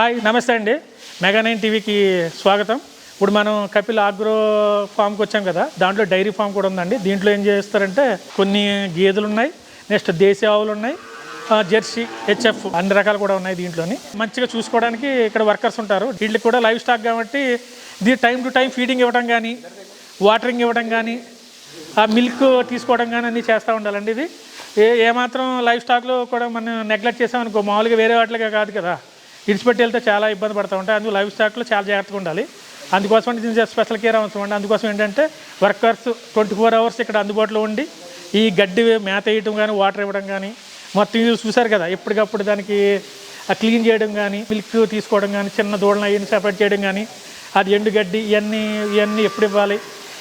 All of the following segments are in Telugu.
హాయ్ నమస్తే అండి. మెగా నైన్ టీవీకి స్వాగతం. ఇప్పుడు మనం కపిల్ ఆగ్రో ఫామ్కి వచ్చాం కదా దాంట్లో డైరీ ఫామ్ కూడా ఉందండి. దీంట్లో ఏం చేస్తారంటే కొన్ని గేదెలు ఉన్నాయి నెక్స్ట్ దేశీ ఆవులు ఉన్నాయి జెర్సీ హెచ్ఎఫ్ అన్ని రకాలు కూడా ఉన్నాయి దీంట్లోని. మంచిగా చూసుకోవడానికి ఇక్కడ వర్కర్స్ ఉంటారు. వీళ్ళకి కూడా లైవ్ స్టాక్ కాబట్టి ఇది టైం టు టైం ఫీడింగ్ ఇవ్వడం కానీ వాటరింగ్ ఇవ్వడం కానీ ఆ మిల్క్ తీసుకోవడం కానీ అన్నీ చేస్తూ ఉండాలండి ఇది. ఏ ఏమాత్రం లైఫ్ స్టాక్లో కూడా మనం నెగ్లెక్ట్ చేసామనుకో మామూలుగా వేరే వాటిగా కాదు కదా. ఇడిచిపెట్టి వెళ్తే చాలా ఇబ్బంది పడుతూ ఉంటాయి. అందుకు లైఫ్ స్టాక్లో చాలా జాగ్రత్తగా ఉండాలి. అందుకోసం దీని స్పెషల్ కేర్ అవసరం అండి అందుకోసం ఏంటంటే వర్కర్స్ ట్వంటీ ఫోర్ అవర్స్ ఇక్కడ అందుబాటులో ఉండి ఈ గడ్డి మేత వేయటం కానీ వాటర్ ఇవ్వడం కానీ మొత్తం ఇది చూసారు కదా ఎప్పటికప్పుడు దానికి క్లీన్ చేయడం కానీ మిల్క్ తీసుకోవడం కానీ చిన్న దూడలను అయ్యి సెపరేట్ చేయడం కానీ అది ఎండు గడ్డి ఇవన్నీ ఇవన్నీ ఎప్పుడు ఇవ్వాలి?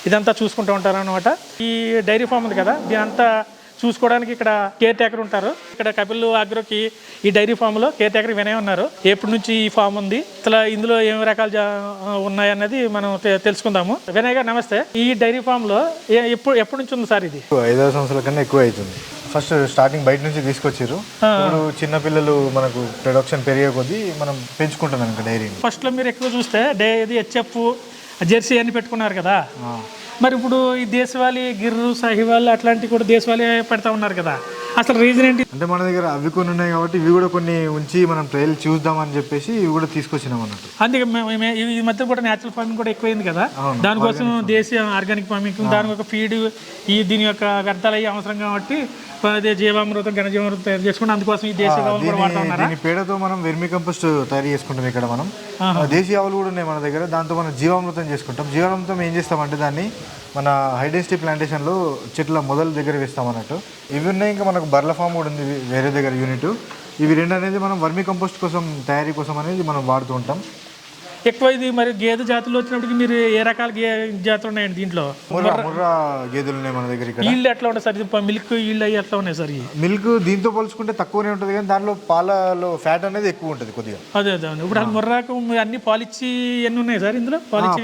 ఇదంతా చూసుకుంటూ ఉంటారు అనమాట ఈ డైరీ ఫామ్ ఉంది కదా దీని అంతా చూసుకోవడానికి ఇక్కడ కేర్ టేకర్ ఉంటారు. ఇక్కడ కపిల్ అగ్రోకి ఈ డైరీ ఫామ్లో కేర్ టేకర్ వినయ్ ఉన్నారు. ఎప్పటి నుంచి ఈ ఫామ్ ఉంది? అసలు ఇందులో ఏమి రకాలు జా- ఉన్నాయన్నది మనం తెలుసుకుందాము. వినయ్ గారు నమస్తే. ఈ డైరీ ఫామ్లో ఏ- ఎప్పుడు ఎప్పటి నుంచి ఉంది సార్ ఇది? ఐదారు సంవత్సరాల కన్నా ఎక్కువ అవుతుంది. ఫస్ట్ స్టార్టింగ్ బయట నుంచి తీసుకొచ్చారు. ఇప్పుడు చిన్న పిల్లలు మనకు ప్రొడక్షన్ పెరిగే కొద్దీ మనం పెంచుకుంటున్నాం ఇంకా డైరీని. ఫస్ట్లో మీరు ఎక్కువ చూస్తే డే ఇది హెచ్ఎఫ్ జెర్సీ అన్ని పెట్టుకున్నారు కదా. మరి ఇప్పుడు ఈ దేశవాళీ గిర్రు సాహివాల్ అట్లాంటివి కూడా దేశవాళీ పెడతా ఉన్నారు కదా. అసలు రీజన్ ఏంటి? అంటే మన దగ్గర అవి కొన్ని ఉన్నాయి కాబట్టి ఇవి కూడా కొన్ని ఉంచి మనం ట్రయల్ చూద్దామని చెప్పేసి ఇవి కూడా తీసుకొచ్చినాం అన్నట్టు. అందుకే ఈ మధ్య కూడా న్యాచురల్ ఫార్మింగ్ కూడా ఎక్కువైంది కదా? దానికోసం దేశీయ ఆర్గానిక్ ఫార్మింగ్ దాని యొక్క ఫీడ్ ఈ దీని యొక్క వ్యర్థాలు అయ్యి అవసరం కాబట్టి అదే జీవామృతం ఘనజీవామృతం తయారు చేసుకుని అందుకోసం ఈ దేశీయ ఆవులు కూడా వాడుతూ ఉన్నారా దీని పేడతో మనం వెర్మి కంపోస్ట్ తయారు చేసుకుంటాం ఇక్కడ మనం. దేశీ ఆవులు కూడా ఉన్నాయి మన దగ్గర. దాంతో మనం జీవామృతం చేసుకుంటాం. జీవామృతం ఏం చేస్తామంటే దాన్ని మన హైడెన్సిటీ ప్లాంటేషన్లో చెట్ల మొదల దగ్గర వేస్తాం అన్నట్టు ఇవి ఉన్నాయి ఇంకా మనకు బర్ల ఫామ్ కూడా ఉంది వేరే దగ్గర యూనిట్ ఇవి రెండు అనేది మనం వర్మీ కంపోస్ట్ కోసం తయారీ కోసం అనేది మనం వాడుతూ ఉంటాం. ఎక్కువ ఇది మరి గేదె జాతులు వచ్చినప్పటికి మీరు ఏ రకాల గే జాతులు ఉన్నాయండి దీంట్లో? ముర్రా ముర్రా గేదెలు ఉన్నాయి మన దగ్గర ఇక్కడ. ఈళ్ళు ఎట్లా ఉంటాయి సార్? ఇది మిల్క్ ఈళ్ళు అయ్యి ఎట్లా ఉన్నాయి సార్ మిల్క్ దీంతో పోల్చుకుంటే తక్కువనే ఉంటుంది కానీ దాంట్లో పాలలో ఫ్యాట్ అనేది ఎక్కువ ఉంటుంది కొద్దిగా. అదే అదే. ఇప్పుడు ముర్రాకు అన్ని పాలిచ్చి ఎన్ని ఉన్నాయి సార్ ఇందులో?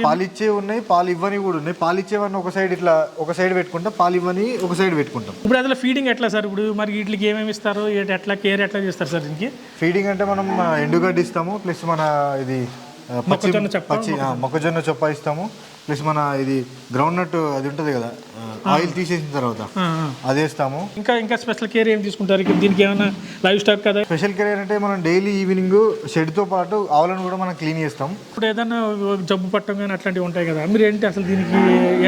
పాలిచ్చి ఉన్నాయి పాలు ఇవ్వని కూడా ఉన్నాయి. పాలు ఇచ్చేవన్నీ ఒక సైడ్ ఇట్లా ఒక సైడ్ పెట్టుకుంటాం పాలు ఇవ్వని ఒక సైడ్ పెట్టుకుంటాం. ఇప్పుడు అందులో ఫీడింగ్ ఎట్లా సార్? ఇప్పుడు మరి వీటికి ఏమేమి ఇస్తారు ఎట్లా కేర్ ఎట్లా చేస్తారు సార్ దీనికి? ఫీడింగ్ అంటే మనం ఎండుగడ్డి ఇస్తాము ప్లస్ మన ఇది పచ్చి మొక్కజొన్న చెప్ప పచ్చి మొక్కజొన్న. చొప్ప ఇస్తాము. ప్లస్ మన ఇది గ్రౌండ్ నట్ అది ఉంటుంది కదా ఆయిల్ తీసేసిన తర్వాత. అది వేస్తాము. ఇంకా ఇంకా స్పెషల్ కేర్ ఏం తీసుకుంటారు? దీనికి ఏమైనా లైవ్ స్టాక్ కదా? స్పెషల్ కేర్ అంటే మనం డైలీ ఈవినింగ్ షెడ్తో పాటు ఆవులను కూడా మనం క్లీన్ చేస్తాం. ఇప్పుడు ఏదైనా జబ్బు పట్టడం కానీ అట్లాంటివి ఉంటాయి కదా మీరు ఏంటి అసలు దీనికి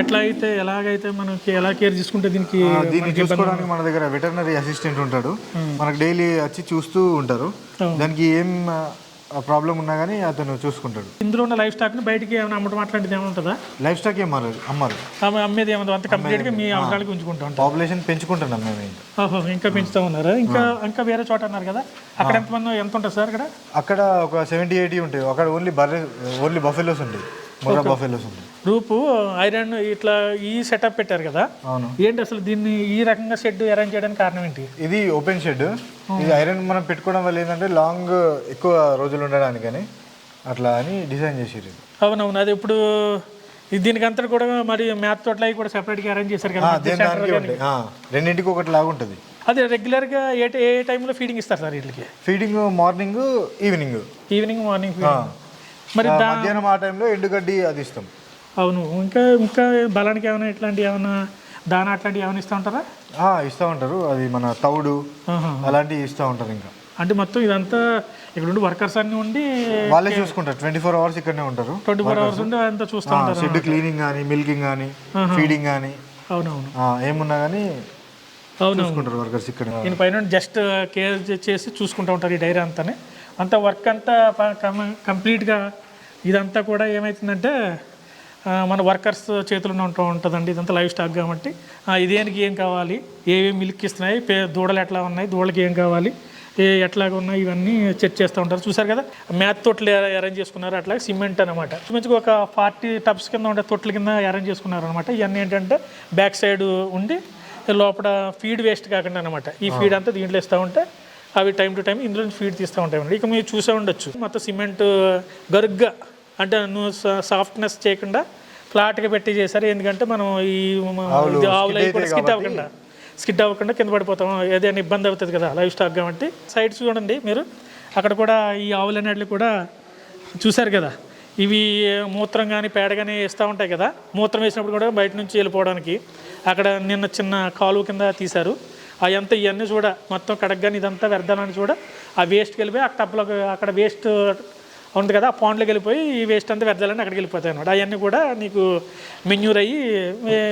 ఎట్లా అయితే ఎలాగైతే మనకి ఎలా కేర్ తీసుకుంటే దీనికి దీన్ని చూసుకోవడానికి మన దగ్గర వెటర్నరీ అసిస్టెంట్ ఉంటాడు. మనకు డైలీ వచ్చి చూస్తూ ఉంటారు. దానికి ఏం ప్రాబ్లం ఉన్నా కానీ అతను చూసుకుంటాడు. ఇందులో ఉన్న లైఫ్ స్టాక్ని బయటికి ఏమైనా అమ్మటం అట్లాంటిది ఏమైనా ఉంటుందా? లైఫ్ స్టాక్ ఏం మారదు అమ్మారు. ఆమె అమ్మేది ఏమైనా అంత కంప్లీట్గా మీ అవసరాలకి ఉంచుకుంటా ఉంటాం పాపులేషన్ పెంచుకుంటున్నాం మేము ఇంకా. ఓహో ఇంకా పెంచుతా ఉన్నారా? ఇంకా ఇంకా వేరే చోట అన్నారు కదా? అక్కడ ఎంతమంది ఎంత ఉంటుంది సార్ అక్కడ? అక్కడ ఒక సెవెంటీ ఎయిటీ ఉంటాయి. అక్కడ ఓన్లీ బర్రె ఓన్లీ బఫెలోస్ ఉంటాయి. రూపు ఐరన్ ఇట్లా ఈ సెటప్ పెట్టారు కదా. అవును. ఏంటి అసలు దీన్ని ఈ రకంగా షెడ్ అరేంజ్ చేయడానికి కారణం ఏంటి? ఇది ఓపెన్ షెడ్ ఇది ఐరన్ మనం పెట్టుకోవడం వల్ల ఏంటంటే లాంగ్ ఎక్కువ రోజులు ఉండడానికని అట్లా అని డిజైన్ చేసిర్రు ఇది. అవునవును అది ఇప్పుడు ఇది దీనికి అంతా కూడా మరి మ్యాథ్ తోటలు కూడా సెపరేట్గా అరేంజ్ చేశారు కదా రెండింటికి ఒకటి లాగా ఉంటుంది. అదే రెగ్యులర్గా ఏ ఏ టైంలో ఫీడింగ్ ఇస్తారు సార్ వీటికి? Feeding morning evening evening morning మరి మధ్యాహ్నం ఆ టైంలో ఎండుగడ్డి అది ఇస్తాం. అవును. ఇంకా ఇంకా బలానికి ఏమైనా ఇట్లాంటి ఏమైనా దానా అట్లాంటివి ఏమైనా ఇస్తూ ఉంటారా? ఇస్తూ ఉంటారు. అది మన తౌడు. అలాంటివి ఇస్తూ ఉంటారు ఇంకా. అంటే మొత్తం ఇదంతా ఇక్కడ ఉండి వర్కర్స్ అన్ని ఉండి వాళ్ళే చూసుకుంటారు. ట్వంటీ ఫోర్ అవర్స్ ఇక్కడనే ఉంటారు. ట్వంటీ ఫోర్ అవర్స్ ఉండి అంతా చూస్తూ ఉంటారు షెడ్ క్లీనింగ్ కానీ మిల్కింగ్ కానీ ఫీడింగ్ కానీ అవునవును. ఏమున్నా కానీ అవును చూసుకుంటారు వర్కర్స్ ఇక్కడ. దీని పైన జస్ట్ కేర్ చేసి చూసుకుంటూ ఉంటారు ఈ డైరీ అంతానే. అంతా వర్క్ అంతా కంప్లీట్గా ఇదంతా కూడా ఏమవుతుందంటే మన వర్కర్స్ చేతుల్లో ఉంటూ ఉంటుందండి ఇదంతా లైఫ్ స్టాక్ కాబట్టి. ఇదేనికి ఏం కావాలి? ఏమేమి మిల్క్ ఇస్తున్నాయి? పే దూడలు ఎట్లా ఉన్నాయి? దూడలకి ఏం కావాలి? ఏ ఎట్లాగా ఉన్నాయి? ఇవన్నీ చెక్ చేస్తూ ఉంటారు. చూసారు కదా? మ్యాథ్ తొట్లు అరేంజ్ చేసుకున్నారు. అట్లా సిమెంట్ అనమాట మంచిగా ఒక ఫార్టీ టబ్స్ కింద ఉండే తొట్ల కింద అరేంజ్ చేసుకున్నారు అనమాట ఇవన్నీ ఏంటంటే బ్యాక్ సైడ్ ఉండి లోపల ఫీడ్ వేస్ట్ కాకుండా అనమాట ఈ ఫీడ్ అంతా దీంట్లో ఇస్తూ ఉంటే అవి టైం టు టైం ఇందులో ఫీడ్ తీస్తూ ఉంటాయి అన్నమాట. ఇక మీరు చూసే ఉండొచ్చు. మొత్తం సిమెంట్ గరుగ్గా అంటే నువ్వు సాఫ్ట్నెస్ చేయకుండా ఫ్లాట్గా పెట్టి చేశారు. ఎందుకంటే మనం ఈ ఆవులు స్కిట్ అవ్వకుండా స్కిడ్ అవ్వకుండా కింద పడిపోతాం. ఏదైనా ఇబ్బంది అవుతుంది కదా లైఫ్ స్టాక్ కాబట్టి. సైడ్స్ చూడండి మీరు. అక్కడ కూడా ఈ ఆవులు అనేట్లు కూడా చూశారు కదా. ఇవి మూత్రం కానీ పేడ కానీ వేస్తూ ఉంటాయి కదా. మూత్రం వేసినప్పుడు కూడా బయట నుంచి వెళ్ళిపోవడానికి. అక్కడ నిన్న చిన్న కాలువ కింద తీశారు. అవంతా ఇవన్నీ చూడ మొత్తం కడగ్గాని ఇదంతా వ్యర్థాలని చూడ ఆ వేస్ట్కి వెళ్ళిపోయి ఆ టబ్లో అక్కడ వేస్ట్ ఉంది కదా ఆ పాండ్లోకి వెళ్ళిపోయి ఈ వేస్ట్ అంతా వ్యర్థాలని అక్కడికి వెళ్ళిపోతాయి అనమాట అవన్నీ కూడా నీకు మెన్యూర్ అయ్యి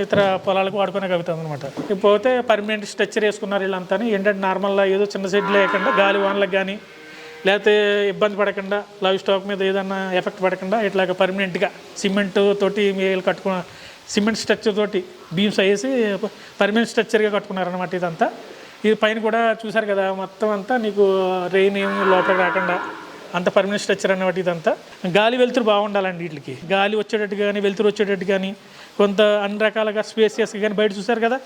ఇతర పొలాలకు వాడుకునే కలుగుతుంది అనమాట పోతే పర్మనెంట్ స్ట్రక్చర్ వేసుకున్నారు వీళ్ళంతా ఏంటంటే నార్మల్గా ఏదో చిన్న సెట్ లేకుండా గాలి వానలకు కానీ లేకపోతే ఇబ్బంది పడకుండా లైవ్ స్టాక్ మీద ఏదన్నా ఎఫెక్ట్ పడకుండా ఇట్లాగ పర్మనెంట్గా సిమెంట్ తోటి మీరు కట్టుకున్న సిమెంట్ స్ట్రక్చర్ తోటి బీమ్స్ వేసి పర్మనెంట్ స్ట్రక్చర్గా కట్టుకున్నారనమాట ఇదంతా. ఇది పైన కూడా చూసారు కదా మొత్తం అంతా నీకు రెయిన్ ఏమి లోపలికి రాకుండా అంత పర్మనెంట్ స్ట్రక్చర్ అన్నమాట ఇదంతా. గాలి వెలుతురు బాగుండాలండి వీటికి. గాలి వచ్చేటట్టు కానీ వెలుతురు వచ్చేటట్టు కానీ కొంత అన్ని రకాలుగా స్పేసియస్ కానీ బయట చూసారు కదా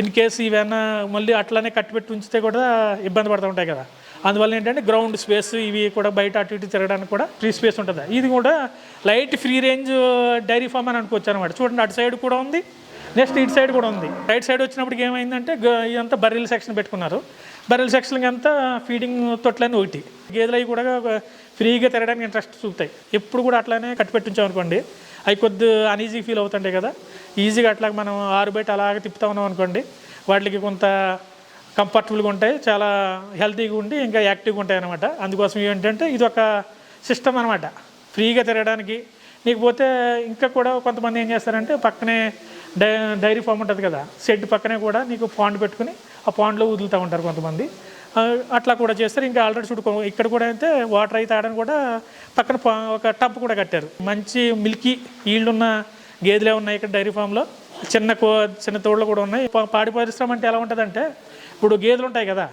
ఇన్ కేసు ఇవన్నా మళ్ళీ అట్లానే కట్టిపెట్టి ఉంచితే కూడా ఇబ్బంది పడుతూ ఉంటాయి కదా. అందువల్ల ఏంటంటే గ్రౌండ్ స్పేస్ ఇవి కూడా బయట అటు ఇటు తిరగడానికి కూడా ఫ్రీ స్పేస్ ఉంటుంది. ఇది కూడా light free range dairy farm అని అనుకోవచ్చు అనమాట చూడండి అటు సైడ్ కూడా ఉంది నెక్స్ట్ ఇటు సైడ్ కూడా ఉంది. రైట్ సైడ్ వచ్చినప్పటికి ఏమైందంటే ఇదంతా బర్రెల సెక్షన్ పెట్టుకున్నారు. బర్రెల సెక్షన్కి అంతా ఫీడింగ్ తొట్లని ఒకటి. గేదెలు అవి కూడా ఫ్రీగా తిరగడానికి ఇంట్రెస్ట్ చూపుతాయి. ఎప్పుడు కూడా అట్లానే కట్టిపెట్టించాం అనుకోండి అవి కొద్ది అన్ఈజీ ఫీల్ అవుతుంటాయి కదా. ఈజీగా అట్లా మనం ఆరు బయట అలాగ తిప్పుతా ఉన్నాం అనుకోండి వాటికి కొంత కంఫర్టబుల్గా ఉంటాయి చాలా హెల్తీగా ఉండి ఇంకా యాక్టివ్గా ఉంటాయి అనమాట అందుకోసం ఏంటంటే ఇది ఒక సిస్టమ్ అనమాట ఫ్రీగా తిరగడానికి. నీకు పోతే ఇంకా కూడా కొంతమంది ఏం చేస్తారంటే పక్కనే డై డైరీ ఫామ్ ఉంటుంది కదా షెడ్ పక్కనే కూడా నీకు పాండ్ పెట్టుకుని ఆ పాండ్లో వదులుతూ ఉంటారు కొంతమంది. అట్లా కూడా చేస్తారు. ఇంకా ఆల్రెడీ చూడుకో ఇక్కడ కూడా అయితే వాటర్ అయితే తాగడానికి కూడా పక్కన పా- ఒక టబ్ కూడా కట్టారు. మంచి మిల్కీ ఈల్డ్ ఉన్న గేదెలే ఉన్నాయి ఇక్కడ డైరీ ఫామ్లో. చిన్న కో చిన్న తోళ్ళు కూడా ఉన్నాయి. పా- పాడి పరిశ్రమ అంటే ఎలా ఉంటుందంటే ఇప్పుడు గేదెలు ఉంటాయి కదా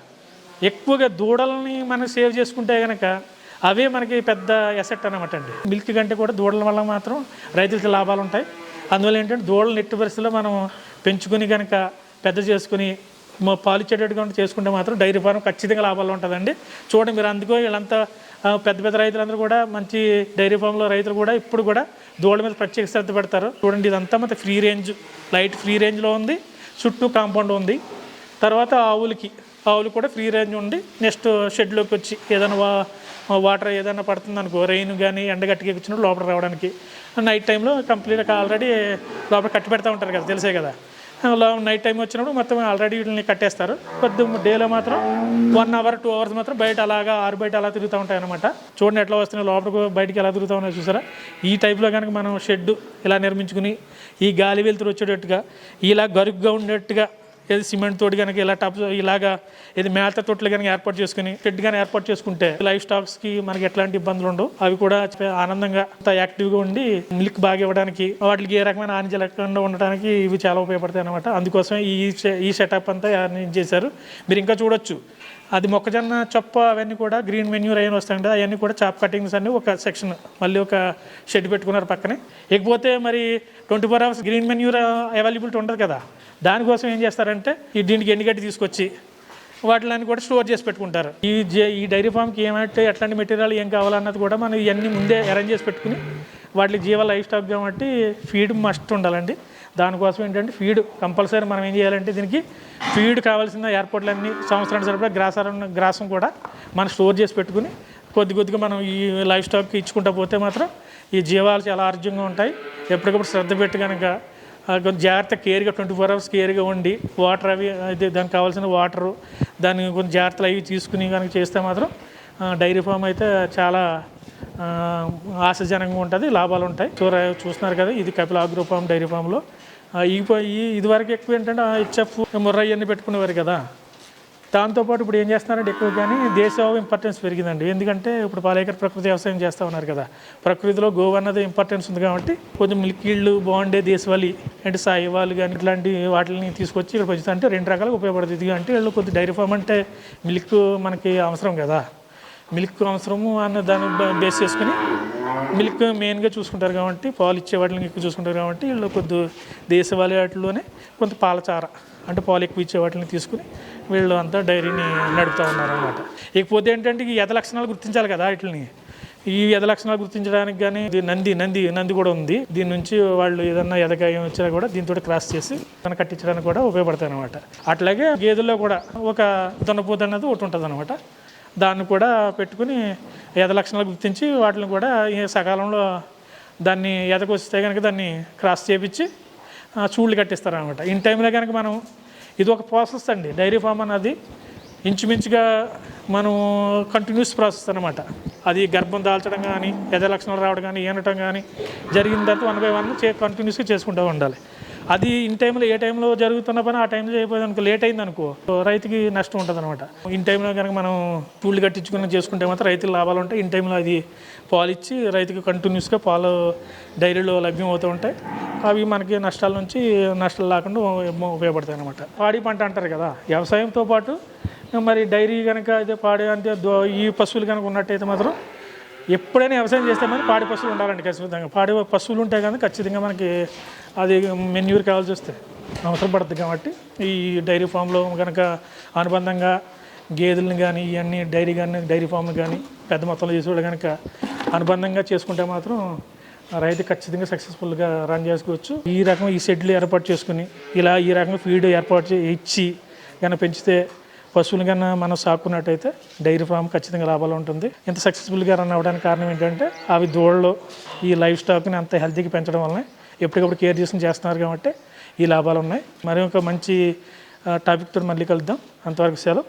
ఎక్కువగా దూడల్ని మనం సేవ్ చేసుకుంటే కనుక అవే మనకి పెద్ద ఎసెట్ అనమాట అండి. మిల్క్ కంటే కూడా దూడల వల్ల మాత్రం రైతులకి లాభాలు ఉంటాయి. అందువల్ల ఏంటంటే దూడలు నెట్టి పరిస్థితుల్లో మనం పెంచుకుని కనుక పెద్ద చేసుకుని పాలు ఇచ్చేటట్టుగా చేసుకుంటే మాత్రం డైరీ ఫారం ఖచ్చితంగా లాభాలు ఉంటుందండి. చూడండి మీరు అందుకో వీళ్ళంతా పెద్ద పెద్ద రైతులందరూ కూడా మంచి డైరీ ఫామ్లో రైతులు కూడా ఇప్పుడు కూడా దూడల మీద ప్రత్యేక శ్రద్ధ పెడతారు. చూడండి ఇదంతా మొత్తం ఫ్రీ రేంజ్ లైట్ ఫ్రీ రేంజ్లో ఉంది. చుట్టూ కాంపౌండ్ ఉంది. తర్వాత ఆవులకి ఆవులు కూడా ఫ్రీ రేంజ్ ఉండి నెక్స్ట్ షెడ్లోకి వచ్చి ఏదైనా వా వాటర్ ఏదైనా పడుతుంది అనుకో రెయిన్ కానీ ఎండగట్టికి వచ్చినప్పుడు లోపల రావడానికి. నైట్ టైంలో కంప్లీట్గా ఆల్రెడీ లోపల కట్టి పెడతా ఉంటారు కదా తెలిసే కదా. నైట్ టైం వచ్చినప్పుడు మొత్తం ఆల్రెడీ వీటిని కట్టేస్తారు. కొద్ది డేలో మాత్రం వన్ అవర్ టూ అవర్స్ మాత్రం బయట అలాగా ఆరు బయట అలా తిరుగుతూ ఉంటాయి అనమాట చూడండి ఎట్లా వస్తున్నాయి లోపలికి బయటికి ఎలా తిరుగుతూ ఉన్నాయో చూసారా? ఈ టైప్లో కనుక మనం షెడ్ ఇలా నిర్మించుకుని ఈ గాలి వెలుతురు వచ్చేటట్టుగా ఇలా గరుగ్గా ఉండేట్టుగా ఏది సిమెంట్ తోటి కనుక ఇలా టప్ ఇలాగా ఇది మేత తొట్లు కనుక ఏర్పాటు చేసుకుని షెడ్ కానీ ఏర్పాటు చేసుకుంటే లైఫ్ స్టాక్స్కి మనకి ఎట్లాంటి ఇబ్బందులు ఉండవు. అవి కూడా ఆనందంగా అంత యాక్టివ్గా ఉండి మిల్క్ బాగా ఇవ్వడానికి వాటికి ఏ రకమైన హాని జరగకుండా ఉండడానికి ఇవి చాలా ఉపయోగపడతాయి అనమాట అందుకోసం ఈ సె- ఈ సెటప్ అంతా అరేంజ్ చేశారు. మీరు ఇంకా చూడొచ్చు. అది మొక్కజొన్న చొప్ప అవన్నీ కూడా గ్రీన్ మెన్యూర్ అయిన వస్తాయి అవన్నీ కూడా చాప్ కటింగ్స్ అన్ని ఒక సెక్షన్ మళ్ళీ ఒక షెడ్ పెట్టుకున్నారు పక్కనే. ఇకపోతే మరి twenty four hours green manure availability ఉండదు కదా. దానికోసం ఏం చేస్తారంటే ఈ దీనికి ఎండుగడ్డి తీసుకొచ్చి వాటిని కూడా స్టోర్ చేసి పెట్టుకుంటారు. ఈ జే- ఈ డైరీ ఫామ్కి ఏమంటే ఎట్లాంటి మెటీరియల్ ఏం కావాలన్నది కూడా మనం ఇవన్నీ ముందే అరేంజ్ చేసి పెట్టుకుని వాటికి జీవ లైఫ్ స్టాక్ కాబట్టి ఫీడ్ మస్ట్ ఉండాలండి. దానికోసం ఏంటంటే ఫీడ్ కంపల్సరీ మనం ఏం చేయాలంటే దీనికి ఫీడ్ కావాల్సిన ఏర్పాట్లన్నీ సంవత్సరానికి సరిపడా గ్రాసారం గ్రాసం కూడా మనం స్టోర్ చేసి పెట్టుకుని కొద్ది కొద్దిగా మనం ఈ లైఫ్ స్టాక్కి ఇచ్చుకుంటా పోతే మాత్రం ఈ జీవాలు చాలా ఆరోగ్యంగా ఉంటాయి. ఎప్పటికప్పుడు శ్రద్ధ పెట్టి కనుక కొంచెం జాగ్రత్త కేర్గా ట్వంటీ ఫోర్ అవర్స్ కేర్గా ఉండి వాటర్ అవి అయితే దానికి కావాల్సిన వాటరు దాన్ని కొంచెం జాగ్రత్తలు అవి తీసుకుని కనుక చేస్తే మాత్రం డైరీ ఫామ్ అయితే చాలా ఆ, ఆశాజనకంగా ఉంటుంది లాభాలు ఉంటాయి. చూర చూస్తున్నారు కదా ఇది కపిల ఆగ్రో ఫామ్ డైరీ ఫామ్లో. ఈ ఇదివరకు ఎక్కువ ఏంటంటే హెచ్ఎఫ్ ముర్రయ్యన్ని ఇవన్నీ పెట్టుకునేవారు కదా. దాంతోపాటు ఇప్పుడు ఏం చేస్తున్నారంటే ఎక్కువ కానీ దేశ ఇంపార్టెన్స్ పెరిగిందండి. ఎందుకంటే ఇప్పుడు పాలేకర్ ప్రకృతి వ్యవసాయం చేస్తూ ఉన్నారు కదా. ప్రకృతిలో గోవు అన్నది ఇంపార్టెన్స్ ఉంది కాబట్టి కొంచెం మిల్కీళ్ళు బాగుండే దేశవాళి అంటే సాయివాళ్ళు కానీ ఇట్లాంటి వాటిని తీసుకొచ్చి ఇక్కడ పెంచుతా అంటే రెండు రకాలుగా ఉపయోగపడుతుంది. ఇది అంటే వీళ్ళు కొద్ది డైరీ ఫామ్ అంటే మిల్క్ మనకి అవసరం కదా. మిల్క్ అవసరము అన్న దాన్ని బేస్ చేసుకుని మిల్క్ మెయిన్గా చూసుకుంటారు కాబట్టి పాలు ఇచ్చే వాటిని ఎక్కువ చూసుకుంటారు కాబట్టి వీళ్ళు కొద్ది దేశవాళీ వాటిలోనే కొంత పాలచార అంటే పాలు ఎక్కువ ఇచ్చే వాటిని తీసుకుని వీళ్ళు అంతా డైరీని నడుపుతూ ఉన్నారనమాట ఇకపోతే ఏంటంటే ఈ యథ లక్షణాలు గుర్తించాలి కదా వీటిని ఈ యథ లక్షణాలు గుర్తించడానికి కానీ నంది నంది నంది కూడా ఉంది. దీని నుంచి వాళ్ళు ఏదన్నా ఎదగాయం వచ్చినా కూడా దీంతో క్రాస్ చేసి తన కట్టించడానికి కూడా ఉపయోగపడతాయి అనమాట అట్లాగే గేదెల్లో కూడా ఒక దున్నపోతు అన్నది ఒకటి ఉంటుంది అనమాట దాన్ని కూడా పెట్టుకుని ఎద లక్షణాలు గుర్తించి వాటిని కూడా సకాలంలో దాన్ని ఎదకొస్తే కనుక దాన్ని క్రాస్ చేపించి చూళ్ళు కట్టిస్తారనమాట ఇన్ టైంలో కనుక మనం ఇది ఒక ప్రాసెస్ అండి. డైరీ ఫామ్ అన్నది ఇంచుమించుగా మనం కంటిన్యూస్ ప్రాసెస్ అనమాట అది గర్భం దాల్చడం కానీ ఎద లక్షణాలు రావడం కానీ ఈనటం కానీ జరిగిన తర్వాత వన్ బై వన్ చే కంటిన్యూస్గా చేసుకుంటూ ఉండాలి. అది ఇన్ టైంలో ఏ టైంలో జరుగుతున్న పని ఆ టైంలో చేయకపోతే అనుకో లేట్ అయింది అనుకో రైతుకి నష్టం ఉంటుంది అనమాట ఇన్ టైంలో కనుక మనం పూళ్ళు కట్టించుకుని చేసుకుంటే మాత్రం రైతులు లాభాలు ఉంటాయి. ఇన్ టైంలో అది పాలు ఇచ్చి రైతుకి కంటిన్యూస్గా పాలు డైరీలో లభ్యం అవుతూ ఉంటాయి. అవి మనకి నష్టాల నుంచి నష్టాలు లేకుండా ఉపయోగపడతాయి అనమాట పాడి పంట అంటారు కదా వ్యవసాయంతో పాటు మరి డైరీ కనుక అయితే పాడి అంటే దో- ఈ పశువులు కనుక ఉన్నట్టయితే మాత్రం ఎప్పుడైనా వ్యవసాయం చేస్తే మరి పాడి పశువులు ఉండాలండి ఖచ్చితంగా. పాడి పశువులు ఉంటాయి కానీ ఖచ్చితంగా మనకి అది మెన్యూర్ కావాల్సి వస్తే అవసరం పడుతుంది కాబట్టి ఈ డైరీ ఫామ్లో కనుక అనుబంధంగా గేదెలను కానీ ఇవన్నీ డైరీ కానీ డైరీ ఫామ్ కానీ పెద్ద మొత్తంలో చేసేవాళ్ళు కనుక అనుబంధంగా చేసుకుంటే మాత్రం రైతు ఖచ్చితంగా సక్సెస్ఫుల్గా రన్ చేసుకోవచ్చు. ఈ రకం ఈ షెడ్లు ఏర్పాటు చేసుకుని ఇలా ఈ రకంగా ఫీడ్ ఏర్పాటు ఇచ్చి కానీ పెంచితే పశువులు కన్నా మనం సాకున్నట్టయితే డైరీ ఫామ్ ఖచ్చితంగా లాభాలు ఉంటుంది. ఇంత సక్సెస్ఫుల్గా రన్ అవ్వడానికి కారణం ఏంటంటే అవి దూడలు ఈ లైఫ్ స్టాక్ని అంత హెల్తీగా పెంచడం వలన ఎప్పటికప్పుడు కేర్ చేసుకుని చేస్తున్నారు కాబట్టి ఈ లాభాలు ఉన్నాయి. మరి ఒక మంచి టాపిక్తో మళ్ళీ కలుద్దాం. అంతవరకు సెలవు.